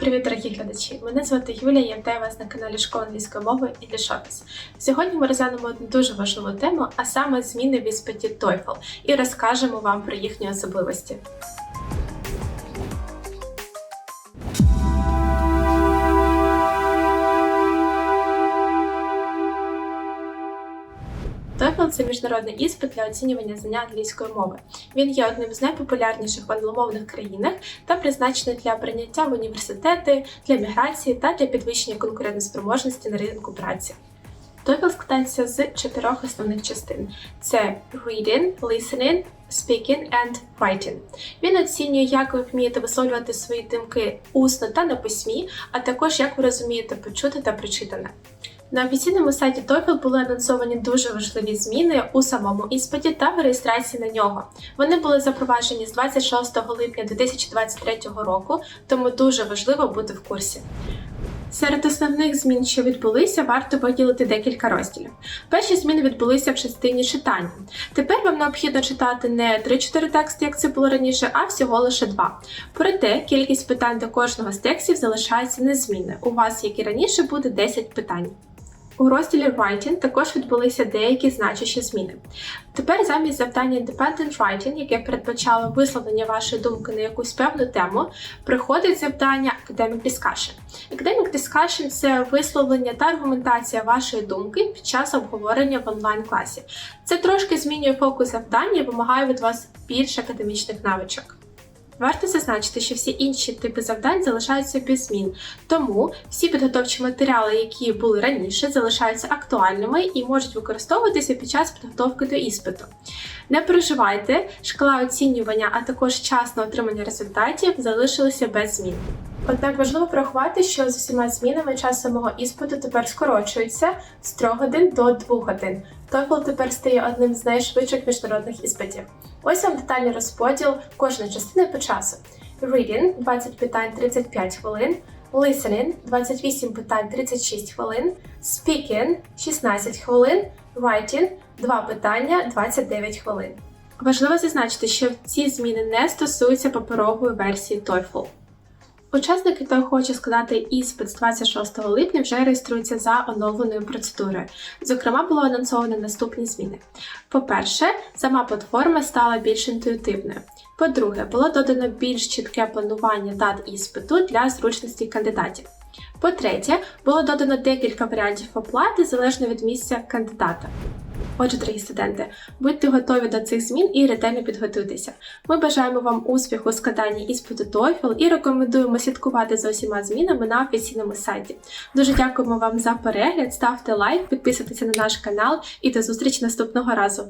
Привіт, дорогі глядачі! Мене звати Юлія, я вітаю вас на каналі Школа англійської мови і Office. Сьогодні ми розглянемо одну дуже важливу тему, а саме зміни в іспиті TOEFL, і розкажемо вам про їхні особливості. Це міжнародний іспит для оцінювання знання англійської мови. Він є одним з найпопулярніших в англомовних країнах та призначений для прийняття в університети, для міграції та для підвищення конкурентоспроможності на ринку праці. TOEFL складається з чотирьох основних частин: це reading, listening, speaking and writing. Він оцінює, як ви вмієте висловлювати свої думки усно та на письмі, а також як ви розумієте почути та прочитане. На офіційному сайті TOEFL були анонсовані дуже важливі зміни у самому іспиті та в реєстрації на нього. Вони були запроваджені з 26 липня 2023 року, тому дуже важливо бути в курсі. Серед основних змін, що відбулися, варто виділити декілька розділів. Перші зміни відбулися в частині читання. Тепер вам необхідно читати не 3-4 тексти, як це було раніше, а всього лише 2. Проте кількість питань до кожного з текстів залишається незмінною. У вас, як і раніше, буде 10 питань. У розділі Writing також відбулися деякі значущі зміни. Тепер замість завдання Independent Writing, яке передбачало висловлення вашої думки на якусь певну тему, приходить завдання Academic Discussion. Academic Discussion – це висловлення та аргументація вашої думки під час обговорення в онлайн-класі. Це трошки змінює фокус завдання і вимагає від вас більш академічних навичок. Варто зазначити, що всі інші типи завдань залишаються без змін, тому всі підготовчі матеріали, які були раніше, залишаються актуальними і можуть використовуватися під час підготовки до іспиту. Не переживайте, шкала оцінювання, а також час на отримання результатів залишилися без змін. Однак важливо врахувати, що з усіма змінами час самого іспиту тепер скорочується з 3 годин до 2 годин. TOEFL тепер стає одним з найшвидших міжнародних іспитів. Ось вам детальний розподіл кожної частини по часу. Reading – 20 питань 35 хвилин, Listening – 28 питань 36 хвилин, Speaking – 16 хвилин, Writing – 2 питання 29 хвилин. Важливо зазначити, що ці зміни не стосуються паперової версії TOEFL. Учасники, хто хоче складати іспит з 26 липня, вже реєструються за оновленою процедурою. Зокрема, було анонсовано наступні зміни. По-перше, сама платформа стала більш інтуїтивною. По-друге, було додано більш чітке планування дат іспиту для зручності кандидатів. По-третє, було додано декілька варіантів оплати залежно від місця кандидата. Отже, дорогі студенти, будьте готові до цих змін і ретельно підготуйтеся. Ми бажаємо вам успіху у складанні іспиту TOEFL і рекомендуємо слідкувати за усіма змінами на офіційному сайті. Дуже дякуємо вам за перегляд, ставте лайк, підписуйтеся на наш канал і до зустрічі наступного разу.